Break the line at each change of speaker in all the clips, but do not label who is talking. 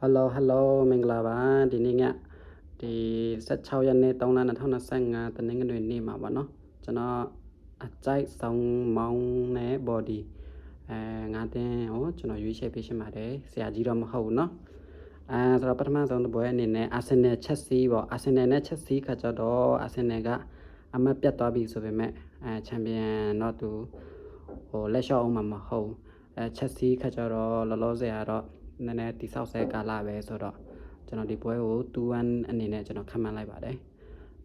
Hello Hello မင်္ဂလာပါဒီနေ့ညဒီ16ရက်နေ့3လ2025တနင်္ဂနွေနေ့မှာပါเนาะကျွန်တော်အကြိုက်ဆောင်မောင်းနဲ့ body အဲငါတင်ဟောကျွန်တော်ရွေးချယ်ပေးရှင်းပါတယ်ဆရာကြီးတော့မဟုတ်ဘူးเนาะအဲဆိုတော့ပထမဆုံးတစ်ပွဲအနေနဲ့ Arsenal Chelsea ပေါ့ Arsenal နဲ့ Chelsea ခါကြတော့ Arsenal ကအမတ်ပြတ်သွားပြီဆိုပေမဲ့အဲချန်ပီယံတော့သူဟိုလက်လျှော့အောင်မှာမဟုတ်အဲ Chelsea ခါကြတော့လောလောဆယ်ကတော့ နည်းနည်းတိဆောက်ဆဲကာလပဲဆိုတော့ကျွန်တော်ဒီပွဲကို2-1အနေနဲ့ကျွန်တော်ခန့်မှန်းလိုက်ပါတယ်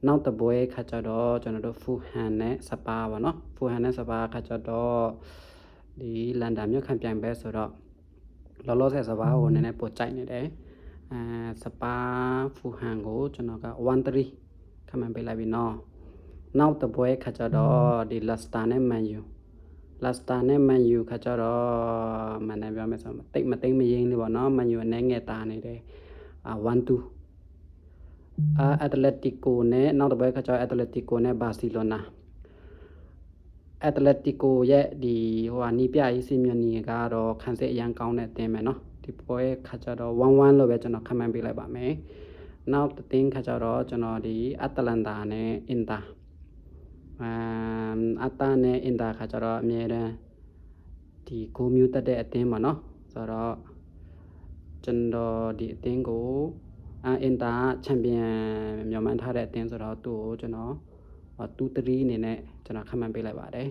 နောက်တစ်ပွဲခါကြတော့ကျွန်တော်တို့ Fulham နဲ့စပါပါเนาะ Fulham နဲ့စပါခါကြတော့ဒီလန်ဒန်မြို့ခံပြိုင်ပွဲဆိုတော့လောလောဆယ်စပါကိုနည်းနည်းပိုကြိုက်နေတယ်အဲစပါဖူဟန်ကိုကျွန်တော်က1-3ခန့်မှန်းပေးလိုက်ပြီเนาะနောက်တစ်ပွဲခါကြတော့ဒီလက်စတာနဲ့မန်ယူ လက်စတာနဲ့မန်ယူခါကြတော့မန်နဲ့ပြောမယ်ဆိုတော့တိတ်မသိမ့်မရင်းလေးပေါ့နော်မန်ယူအနေငယ်တာနေတယ်အာ1-2အာအက်တလက်တီကိုနဲ့နောက်တစ်ပွဲခါကြတော့အက်တလက်တီကိုနဲ့ဘာစီလိုနာအက်တလက်တီကိုရဲ့ဒီဟိုဟာနီးပြရေးစီမြနီကတော့ခန်းစစ်အရန်ကောင်းတဲ့အသင်းပဲเนาะဒီပွဲခါကြတော့1-1လို့ပဲကျွန်တော်ခန့်မှန်းပေးလိုက်ပါမယ်နောက်တစ်သင်းခါကြတော့ကျွန်တော်ဒီအတ္တလန်တာနဲ့အင်တာအမ် အတာနဲ့အင်တာခါကျတော့အမြဲတမ်းဒီကိုမျိုးတက်တဲ့အတင်းပါနော်ဆိုတော့ကျွန်တော်ဒီအတင်းကိုအင်တာချန်ပီယံမြန်မာထားတဲ့အတင်းဆိုတော့သူ့ကိုကျွန်တော်2-3အနေနဲ့ကျွန်တော်ခန့်မှန်းပေးလိုက်ပါတယ်